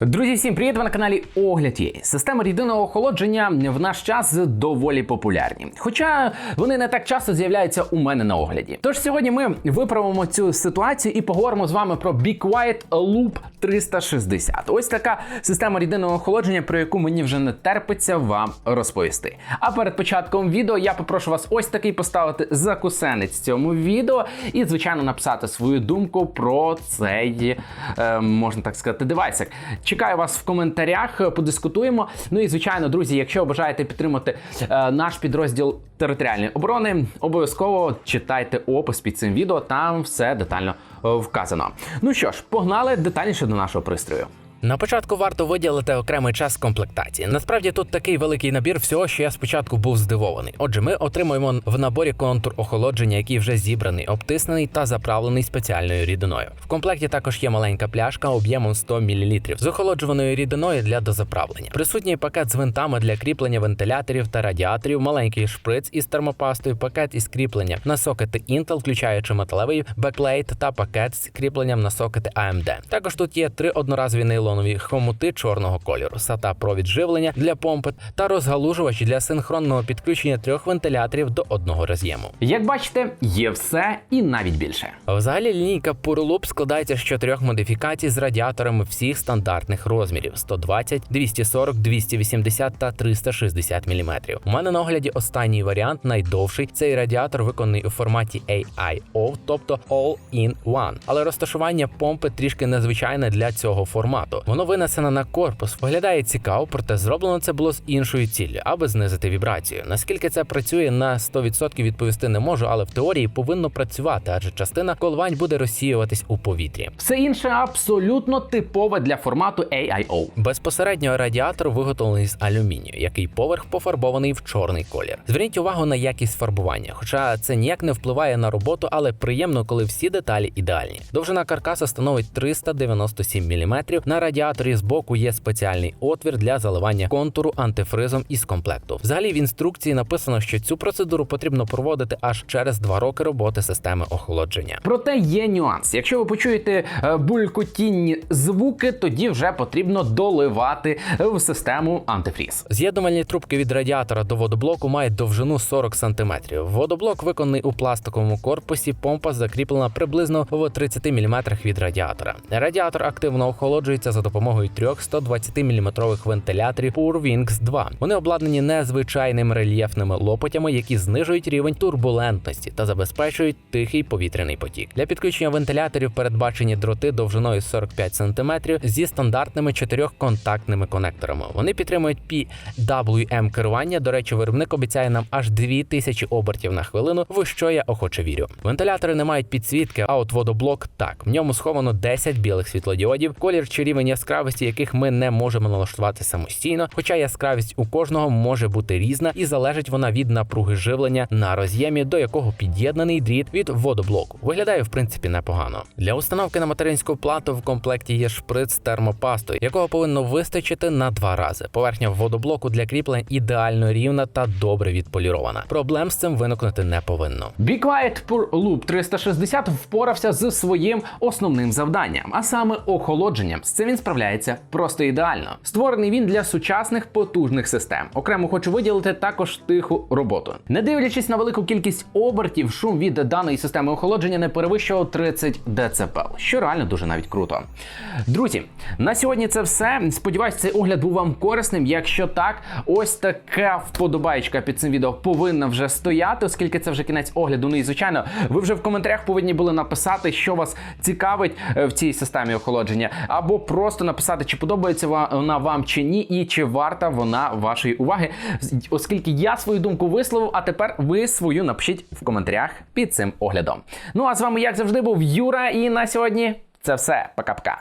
Друзі, всім привіт! Ви на каналі Огляд є. Системи рідинного охолодження в наш час доволі популярні. Хоча вони не так часто з'являються у мене на огляді. Тож сьогодні ми виправимо цю ситуацію і поговоримо з вами про Be Quiet Loop 360. Ось така система рідинного охолодження, про яку мені вже не терпиться вам розповісти. А перед початком відео я попрошу вас ось такий поставити закусенець цьому відео і, звичайно, написати свою думку про цей, е, можна так сказати, девайсик. Чекаю вас в коментарях, подискутуємо. Ну і звичайно, друзі, якщо бажаєте підтримати е, наш підрозділ територіальної оборони, обов'язково читайте опис під цим відео, там все детально е, вказано. Ну що ж, погнали детальніше до нашого пристрою. На початку варто виділити окремий час комплектації. Насправді тут такий великий набір всього, що я спочатку був здивований. Отже, ми отримуємо в наборі контур охолодження, який вже зібраний, обтиснений та заправлений спеціальною рідиною. В комплекті також є маленька пляшка об'ємом 100 мл з охолоджуваною рідиною для дозаправлення. Присутній пакет з винтами для кріплення вентиляторів та радіаторів, маленький шприц із термопастою, пакет із кріпленням на сокети Intel, включаючи металевий беклейт та пакет з кріпленням на сокети AMD. Також тут є три одноразові нейлонові хомути чорного кольору, SATA провід живлення для помпи та розгалужувач для синхронного підключення трьох вентиляторів до одного роз'єму. Як бачите, є все і навіть більше. Взагалі лінійка Purloop складається з чотирьох модифікацій з радіаторами всіх стандартних розмірів: 120, 240, 280 та 360 мм. У мене на огляді останній варіант найдовший. Цей радіатор виконаний у форматі AIO, тобто All-in-One. Але розташування помпи трішки незвичайне для цього формату. Воно винесено на корпус, виглядає цікаво, проте зроблено це було з іншою ціллю, аби знизити вібрацію. Наскільки це працює на 100% відповісти не можу, але в теорії повинно працювати, адже частина коливань буде розсіюватись у повітрі. Все інше абсолютно типове для формату AIO. Безпосередньо радіатор виготовлений з алюмінію, який поверх пофарбований в чорний колір. Зверніть увагу на якість фарбування, хоча це ніяк не впливає на роботу, але приємно, коли всі деталі ідеальні. Довжина каркаса становить 397 мм. На радіаторі збоку є спеціальний отвір для заливання контуру антифризом із комплекту. Взагалі в інструкції написано, що цю процедуру потрібно проводити аж через 2 роки роботи системи охолодження. Проте є нюанс. Якщо ви почуєте е, булькотінні звуки, тоді вже потрібно доливати в систему антифріз. З'єднувальні трубки від радіатора до водоблоку мають довжину 40 см. Водоблок виконаний у пластиковому корпусі, помпа закріплена приблизно в 30 мм від радіатора. Радіатор активно охолоджується за допомогою трьох 120 мм вентиляторів PureWings 2. Вони обладнані незвичайними рельєфними лопатями, які знижують рівень турбулентності та забезпечують тихий повітряний потік. Для підключення вентиляторів передбачені дроти довжиною 45 см зі стандартними чотирьохконтактними конекторами. Вони підтримують PWM керування. До речі, виробник обіцяє нам аж 2000 обертів на хвилину, в що я охоче вірю. Вентилятори не мають підсвітки, а от водоблок так. В ньому сховано 10 білих світлодіодів, колір чи рівень яскравості яких ми не можемо налаштувати самостійно. Хоча яскравість у кожного може бути різна і залежить вона від напруги живлення на роз'ємі, до якого під'єднаний дріт від водоблоку. Виглядає в принципі непогано. Для установки на материнську плату в комплекті є шприц термопастою, якого повинно вистачити на два рази. Поверхня водоблоку для кріплень ідеально рівна та добре відполірована. Проблем з цим виникнути не повинно. Be Quiet Pure Loop 360 впорався з своїм основним завданням, а саме охолодженням. З цим він справляється просто ідеально. Створений він для сучасних потужних систем. Окремо хочу виділити також тиху роботу. Не дивлячись на велику кількість обертів, шум від даної системи охолодження не перевищував 30 дБ, що реально дуже навіть круто. Друзі, на сьогодні це все. Сподіваюсь, цей огляд був вам корисним. Якщо так, ось така вподобаєчка під цим відео повинна вже стояти, оскільки це вже кінець огляду. Ну і звичайно, ви вже в коментарях повинні були написати, що вас цікавить е, в цій системі охолодження, або просто написати, чи подобається вона вам чи ні, і чи варта вона вашої уваги, оскільки я свою думку висловив, а тепер ви свою напишіть в коментарях під цим оглядом. Ну а з вами, як завжди, був Юра, і на сьогодні це все. Пока-пока.